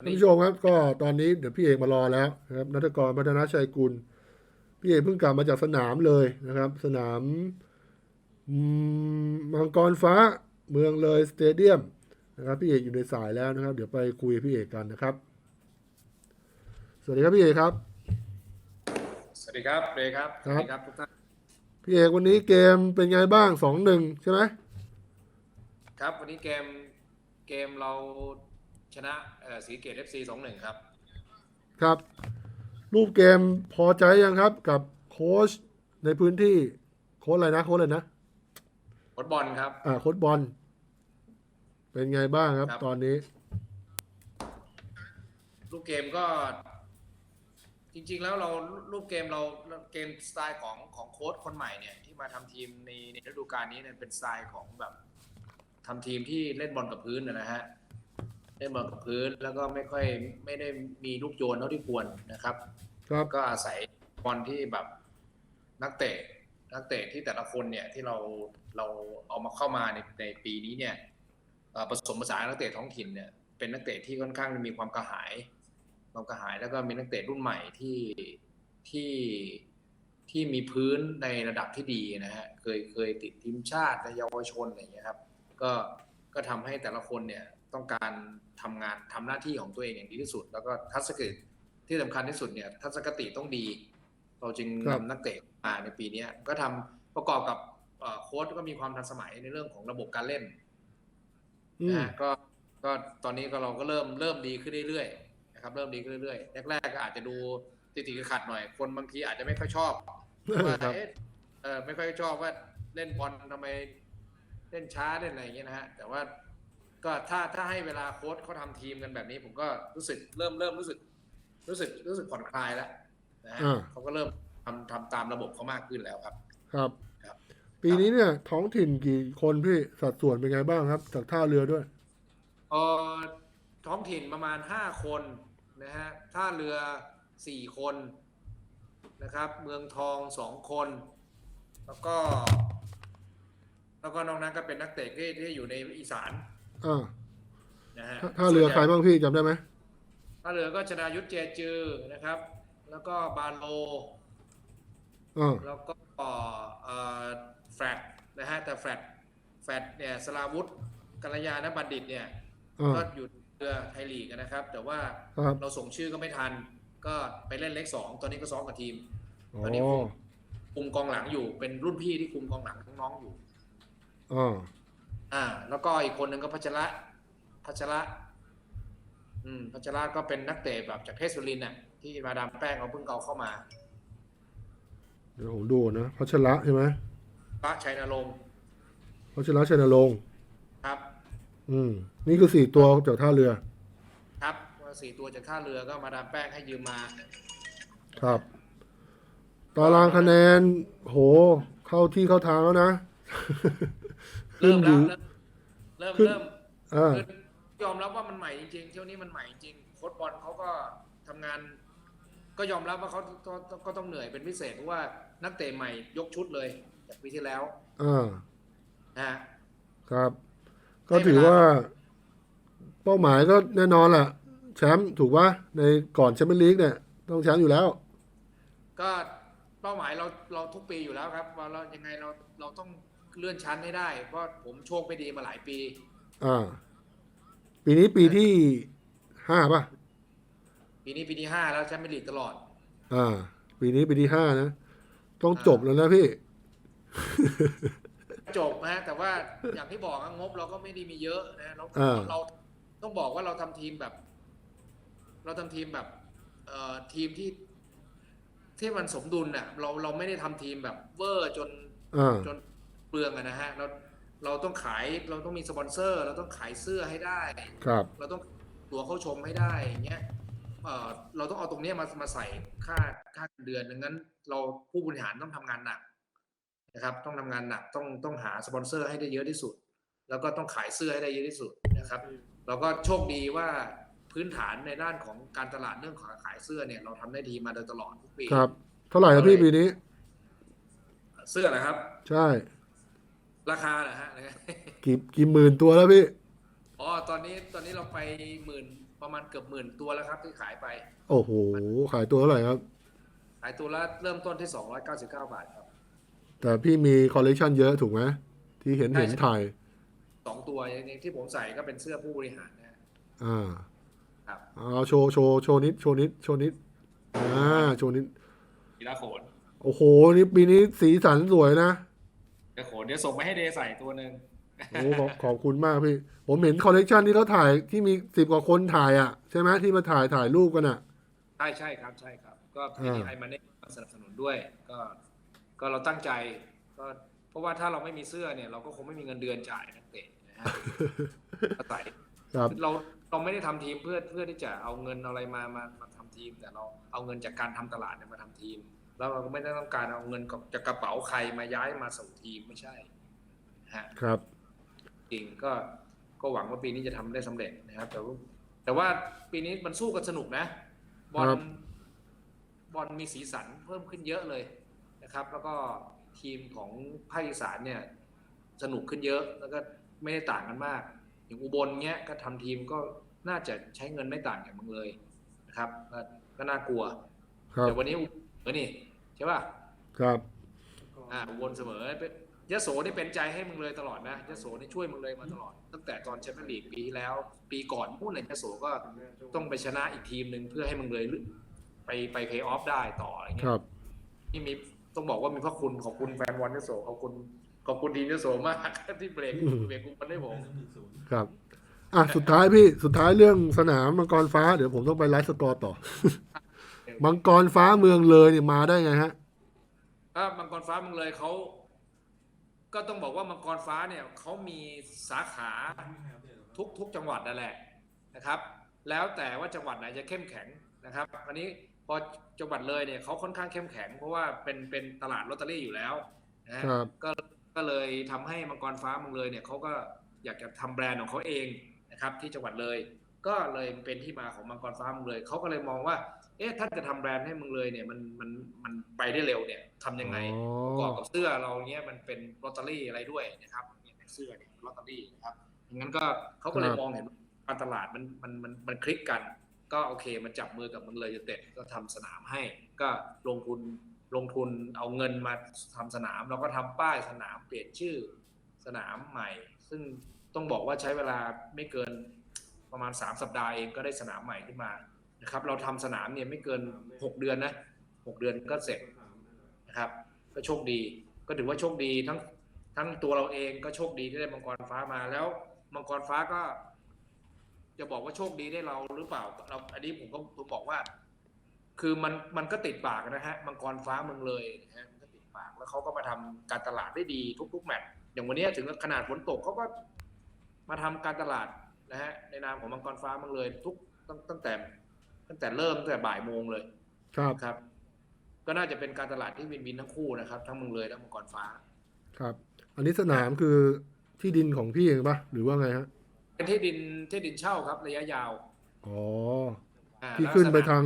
ท่านผู้ชมครับก็ตอนนี้เดี๋ยวพี่เอกมารอแล้วนะครับนัทกรพัฒนาชัยกุล พี่เอกเพิ่งกลับมาจากสนามเลยนะครับ สนามอืมมังกรฟ้าเมืองเลยสเตเดียมนะครับพี่เอกอยู่ในสายแล้วนะครับ เดี๋ยวไปคุยกับพี่เอกกันนะครับ สวัสดีครับพี่เอกครับ สวัสดีครับเรย์ครับครับสวัสดีครับทุกท่านพี่เอกวันนี้เกมเป็นไงบ้างสองหนึ่งใช่ไหมครับวันนี้เกมเกมเรา ชนะเอ่อสีเกตเอฟซีสองหนึ่งครับ ครับ รูปเกมพอใจยังครับกับโค้ชในพื้นที่โค้ชอะไรนะโค้ชอะไรนะฟุตบอลครับอ่าโค้ชบอล เป็นไงบ้างครับครับ ตอนนี้ รูปเกมก็ จริง ๆ แล้วเรารูปเกมเราเกมสไตล์ของของโค้ชคนใหม่เนี่ย ที่มาทำทีมในในฤดูกาลนี้เนี่ยเป็นสไตล์ของแบบทำทีมที่เล่นบอลกับพื้นนะฮะ เล่นบอลกับพื้นแล้วก็ไม่ค่อยไม่ได้มีลูกโยนเท่าที่ควรนะครับครับก็อาศัยบอลที่แบบนักเตะนักเตะที่แต่ละคนเนี่ยที่เราเราเอามาเข้ามาในในปีนี้เนี่ยเอ่อผสมผสานนักเตะท้องถิ่นเนี่ยเป็นนักเตะที่ค่อนข้างมีความกระหายความกระหายแล้วก็มีนักเตะรุ่นใหม่ที่ที่ที่มีพื้นในระดับที่ดีนะฮะเคยเคยติดทีมชาติในเยาวชนอะไรอย่างเงี้ยครับ ก็ก็ทำให้แต่ละคนเนี่ย ต้องการทำงานทำหน้าที่ของตัวเองอย่างดีที่สุด แล้วก็ทัศนคติที่สำคัญที่สุดเนี่ยทัศนคติต้องดี เราจึงครับนำนักเตะมาในปีเนี้ยก็ทำประกอบกับเอ่อโค้ชก็มีความทันสมัยในเรื่องของระบบการเล่นอืนะมฮะก็ก็ตอนนี้ก็เราก็เริ่มเริ่มดีขึ้นเรื่อยๆนะครับ เริ่มดีขึ้นเรื่อยๆแรกๆก็อาจจะดูติดติดขัดๆหน่อย คนบางทีอาจจะไม่ค่อยชอบว่าครับเอ๊ะเออไม่ค่อยชอบว่าเล่นบอลทำไมเล่นช้าเล่นอะไรอย่างเงี้ยนะฮะแต่ว่า ก็ถ้าถ้าให้เวลาโค้ชเขาทำทีมกันแบบนี้ ผมก็รู้สึกเริ่มเริ่มรู้สึก รู้สึกรู้สึกผ่อนคลายแล้วนะฮะอ่า เขาก็เริ่มทำทำตามระบบเขามากขึ้นแล้วครับ ครับ ครับ ปีนี้เนี่ย ท้องถิ่นกี่คนพี่สัดส่วนเป็นไงบ้างครับ จากท่าเรือด้วย เออท้องถิ่นประมาณห้าคนนะฮะท่าเรือสี่คนนะครับ เมืองทองสองคน แล้วก็ แล้วก็นอกนั้นก็เป็นนักเตะที่ที่อยู่ในอีสาน อ่านะฮะท่าท่าเรือใครบ้างพี่จำได้ไหมท่าเรือก็ชนายุทธเจจือนะครับ แล้วก็บาโล อ่าแล้วก็เอ่อแฟดนะฮะแต่แฟดแฟดเนี่ยสลาวุธกัลยาณบัณฑิตเนี่ยอ่า ก็อยู่เรือไทยลีกนะครับ แต่ว่าครับ เราส่งชื่อก็ไม่ทัน ก็ไปเล่นเล็กสองตอนนี้ก็ซ้อมกับทีม อ๋อตอนนี้คุมคุมกองหลังอยู่เป็นรุ่นพี่ที่คุมกองหลังน้องๆอยู่ อ่า อ่า แล้วก็อีกคนหนึ่งก็พัชระพัชระอืมพัชระก็เป็นนักเตะแบบจากเทพสุรินทร์น่ะที่มาดามแป้งเอาเพิ่งเอาเข้ามาเดี๋ยวผมดูนะพัชระใช่ไหมพระชัยนรงค์พัชระชัยนรงค์ครับ อืม นี่คือสี่ตัวจากท่าเรือ ครับว่าสี่ตัวจากท่าเรือก็มาดามแป้งให้ยืมมา ครับ ตารางคะแนน โห เข้าที่เข้าทางแล้วนะขึ้ เริ่นมอแล้วยู่เริ่มขึ้นเริ่มอ่าคือยอมรับว่ามันใหม่จริงๆเที่ยวนี้มันใหม่จริงโค้ชบอลเขาก็ทำงาน ก็ยอมรับว่าเขาก็ก็ก็ต้องเหนื่อยเป็นพิเศษเพราะว่านักเตะใหม่ยกชุดเลยจากปีที่แล้วอ่านะฮะครับ ก็ให้เวลาถือว่า เป้าหมายก็แน่นอนแหละแชมป์ถูกปะในก่อนแชมเปี้ยนลีกเนี่ย ต้องแชมป์อยู่แล้ว ก็เป้าหมายเราเราทุกปีอยู่แล้วครับว่าเรายังไงเราเราต้อง เลื่อนชั้นให้ได้ เพราะผมโชคไม่ดีมาหลายปี อ่า ปีนี้ปีที่ห้าป่ะ ปีนี้ปีที่ห้าแล้วแชมเปี้ยนลีกตลอด อ่า ปีนี้ปีที่ห้านะ ต้องอ่าจบแล้วนะพี่ จบนะฮะแต่ว่าอย่างที่บอกอะงบเราก็ไม่ได้มีเยอะนะเราอ่าเราต้องบอกว่าเราทำทีมแบบ เราทำทีมแบบ เอ่อทีมที่ที่มันสมดุลน่ะ เราเราไม่ได้ทำทีมแบบเวอร์จนอ่าจน เปลืองอะนะฮะเราเราต้องขายเราต้องมีสปอนเซอร์ เราต้องขายเสื้อให้ได้ครับ เราต้องตัวเข้าชมให้ได้อย่างเงี้ยเอ่อเราต้องเอาตรงเนี้ยมามาใส่ค่าค่าเดือนดังนั้น เราผู้บริหารต้องทำงานหนักนะครับ ต้องทำงานหนักต้องต้องหาสปอนเซอร์ให้ได้เยอะที่สุด แล้วก็ต้องขายเสื้อให้ได้เยอะที่สุดนะครับ เราก็โชคดีว่าพื้นฐานในด้านของการตลาดเรื่องของขายเสื้อเนี่ยเราทำได้ดีมาโดยตลอดทุกปีครับ เท่าไหร่นะพี่ปีนี้ เสื้อนะครับ ใช่ ราคาเหรอฮะกี่กี่หมื่นตัวแล้วพี่ อ๋อ ตอนนี้ตอนนี้เราไปหมื่นประมาณเกือบหมื่นตัวแล้วครับที่ขายไป โอ้โห ขายตัวเท่าไหร่ครับ ขายตัวละเริ่มต้นที่299บาทครับ แต่พี่มีคอลเลกชันเยอะถูกไหมที่เห็นใช่เห็นถ่ายสองตัวอย่างที่ผมใส่ก็เป็นเสื้อผู้บริหารนะฮะอ่า ครับเอาโชว์โชว์โชว์นิดโชว์นิดโชว์นิดอ่าโชว์นิดกีฬาโขนโอ้โห นี่ปีนี้สีสันสวยนะ กีฬาโขนเดี๋ยวส่งไปให้เดย์ใส่ตัวหนึ่งโอ้ขอบขอบคุณมากพี่ ผมเห็นคอลเลกชันที่เขาถ่ายที่มีสิบกว่าคนถ่ายอะ ใช่ไหมที่มาถ่ายถ่ายรูปกันอะ ใช่ใช่ครับใช่ครับ ก็อ่าพีไอมาเนี่ยมาสนับสนุนด้วย ก็ก็เราตั้งใจก็เพราะว่าถ้าเราไม่มีเสื้อเนี่ย เราก็คงไม่มีเงินเดือนจ่ายนักเตะนะฮะอาศัยครับเราเราไม่ได้ทำทีมเพื่อเพื่อที่จะเอาเงินเอาอะไรมามามาทำทีม แต่เราเอาเงินจากการทำตลาดเนี่ยมาทำทีม แล้วเราก็ไม่ได้ต้องการเอาเงินจากกระเป๋าใครมาย้ายมาสู่ทีมไม่ใช่นะฮะครับ จริงก็ก็หวังว่าปีนี้จะทำได้สำเร็จนะครับ แต่ว่าแต่ว่าปีนี้มันสู้กันสนุกนะ บอลครับบอลมีสีสันเพิ่มขึ้นเยอะเลยนะครับ แล้วก็ทีมของภาคอีสานเนี่ย สนุกขึ้นเยอะ แล้วก็ไม่ได้ต่างกันมาก อย่างอุบลเนี้ยก็ทำทีมก็น่าจะใช้เงินไม่ต่างจากเมึงเลยนะครับก็ก็น่ากลัวครับแต่วันนี้อุเออนี่ ใช่ป่ะครับอ่าอุบลเสมอเป็นยโสนี่เป็นใจให้มึงเลยตลอดนะยโสนี่ช่วยมึงเลยมาตลอด ตั้งแต่ตอนแชมเปี้ยนลีกปีที่แล้ว ปีก่อนพูดเลยยโสก็ต้องไปชนะอีกทีมหนึ่งเพื่อให้มึงเลยไปไปเพย์ออฟได้ต่ออะไรคเงี้รัยบนี่มีต้องบอกว่ามีพระคุณขอบคุณแฟนบอลยโสขอบคุณขอบคุณทีมยโสมากที่เบรกอืมเบรกกุบอลให้ผมครับอะสุดท้ายพี่สุดท้ายเรื่องสนามมังกรฟ้าเดี๋ยวผมต้องไปไลฟ์สกอร์ต่อ มังกรฟ้าเมืองเลยเนี่ยมาได้ไงฮะถ้ามังกรฟ้ามึงเลยเขาก็ต้องบอกว่ามังกรฟ้าเนี่ยเขามีสาขาทุกทุกจังหวัดนั่นแหละนะครับ แล้วแต่ว่าจังหวัดไหนจะเข้มแข็งนะครับอันนี้พอจังหวัดเลยเนี่ยเขาค่อนข้างเข้มแข็ง เพราะว่าเป็นเป็นตลาดลอตเตอรี่อยู่แล้วนะฮะครับก็ก็เลยทำให้มังกรฟ้าเมึงเลยเนี่ยเขาก็อยากจะทำแบรนด์ของเขาเองนะครับที่จังหวัดเลย ก็เลยเป็นที่มาของมังกรฟ้าเมึงเลยเขาก็เลยมองว่า เอ๊ะถ้าจะทำแบรนด์ให้เมึงเลยเนี่ยมันมันมันไปได้เร็วเนี่ยทำยังไงอ๋อประกอบกับเสื้อเราเนี้ยมันเป็นลอตเตอรี่อะไรด้วยนะครับเนี่ยเสื้อเนี่ยลอตเตอรี่นะครับงั้นก็เขาก็เลยมองเห็นการตลาดมันมันมันมันคลิกกัน ก็โอเคมันจับมือกับเมึงเลยยูเต็ดก็ทำสนามให้ ก็ลงทุนลงทุนเอาเงินมาทำสนามเราก็ทำป้ายสนามเปลี่ยนชื่อสนามใหม่ ซึ่งต้องบอกว่าใช้เวลาไม่เกิน ประมาณ 3 สัปดาห์เองก็ได้สนามใหม่ขึ้นมานะครับ เราทำสนามเนี่ยไม่เกิน 6 เดือนนะ6เดือนก็เสร็จนะครับ ก็โชคดี ก็ถือว่าโชคดีทั้งทั้งตัวเราเองก็โชคดีที่ได้มังกรฟ้ามาแล้วมังกรฟ้าก็ จะบอกว่าโชคดีได้เราหรือเปล่าเราอันนี้ผมก็ผมบอกว่า คือมันมันก็ติดปากนะฮะมังกรฟ้าเมืองเลยนะฮะมันก็ติดปากแล้วเขาก็มาทำการตลาดได้ดีทุกๆแมตช์อย่างวันนี้ถึงขนาดฝนตกเขาก็มาทำการตลาด นะฮะในนามของมังกรฟ้าเมืองเลย ทุกตั้งตั้งแต่ ตั้งแต่เริ่มตั้งแต่บ่ายโมงเลยครับครับ ก็น่าจะเป็นการตลาดที่วินวินทั้งคู่นะครับ ทั้งเมืองเลยทั้งมังกรฟ้า ครับ อันนี้สนามคือที่ดินของพี่เองปะหรือว่าไงฮะเป็นที่ดินที่ดินเช่าครับ ระยะยาวอ๋ออ่าที่แล้วขึ้นไปสมทาง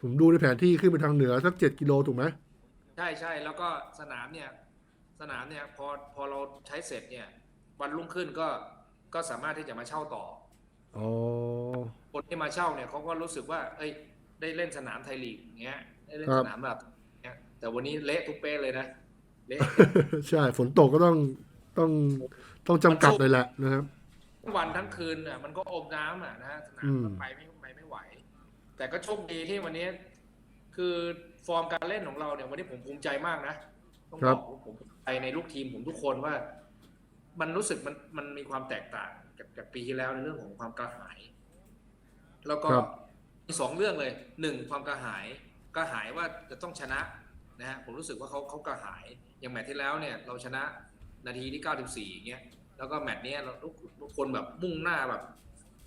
ผมดูในแผนที่ขึ้นไปทางเหนือสักเจ็ดกิโลถูกไหมใช่ใช่แล้วก็สนามเนี่ย สนามเนี่ยพอพอเราใช้เสร็จเนี่ย วันรุ่งขึ้นก็ ก็สามารถที่จะมาเช่าต่ออ๋อคนที่มาเช่าเนี่ยเขาก็รู้สึกว่า เอ้ย ได้เล่นสนามไทยลีกอย่างเงี้ย ได้เล่นครับสนามแบบเงี้ย แต่วันนี้เละทุกเป๊ะเลยนะ เละ ใช่ ฝนตกก็ต้องต้องต้องจำกัดเลยแหละนะครับทั้งวันทั้งคืนอะมันก็อมน้ำอะนะฮะสนามอืมก็ไปไม่ไปไม่ไหว แต่ก็โชคดีที่วันนี้คือฟอร์มการเล่นของเราเนี่ยวันนี้ผมภูมิใจมากนะ ต้องบอกว่าผมภูมิใจในลูกทีมผมทุกคนว่า มันรู้สึกมันมันมีความแตกต่างจากจากปีที่แล้วในเรื่องของความกระหาย แล้วก็ครับมีสองเรื่องเลยหนึ่งความกระหายกระหายว่าจะต้องชนะนะฮะผมรู้สึกว่าเขาเขากระหายอย่างแมตช์ที่แล้วเนี่ย เราชนะนาทีที่ 94อย่างเงี้ยแล้วก็แมตช์เนี้ยเราทุกทุกคนแบบมุ่งหน้าแบบ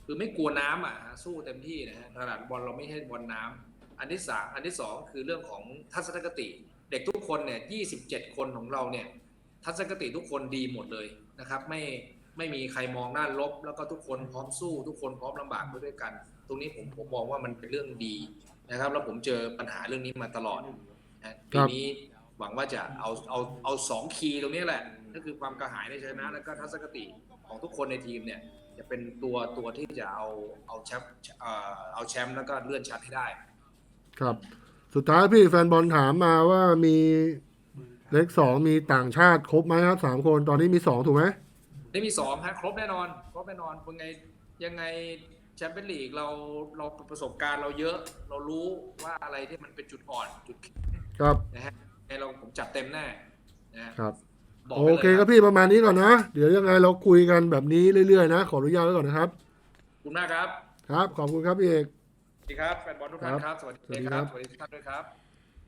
คือไม่กลัวน้ำอะฮะสู้เต็มที่นะฮะตลาดบอลเราไม่ใช่บอลน้ำอันที่สามอันที่สองคือเรื่องของทัศนคติ เด็กทุกคนเนี่ย 27 คนของเราเนี่ย ทัศนคติทุกคนดีหมดเลย นะครับไม่ไม่มีใครมองด้านลบ แล้วก็ทุกคนพร้อมสู้ ทุกคนพร้อมลำบากไปด้วยกัน ตรงนี้ผมผมมองว่ามันเป็นเรื่องดีนะครับ แล้วผมเจอปัญหาเรื่องนี้มาตลอดนะปีนี้หวังว่าจะเอาเอาเอาสองคีย์ตรงนี้แหละก็คือความกระหายในชนะ แล้วก็ทัศนคติของทุกคนในทีมเนี่ยจะเป็นตัวตัวที่จะเอาเอาแชมป์เอ่อเอาแชมป์แล้วก็เลื่อนชั้นให้ได้ ครับ สุดท้ายพี่แฟนบอลถามมาว่ามี เลขสองมีต่างชาติครบไหมครับสามคนตอนนี้มีสองถูกไหมได้มีสองฮะครบแน่นอนครบแน่นอนยังไงยังไงแชมเปี้ยนลีกเราเราประสบการณ์เราเยอะ เรารู้ว่าอะไรที่มันเป็นจุดอ่อนจุดแข็งครับนะฮะให้เราผมจัดเต็มแน่นะฮะครับบอกโอไว้ลยเคครับพี่ประมาณนี้ก่อนนะ เดี๋ยวยังไงเราคุยกันแบบนี้เรื่อยๆ นะ ขออนุญาตไว้ก่อนนะครับขอบคุณมากครับ ครับ ขอบคุณครับพี่เอกสวัสดีครับแฟนบอลทุกท่านครับ สวัสสวัสดีดีคครัรับบสวัสดีทุกท่านด้วยครับ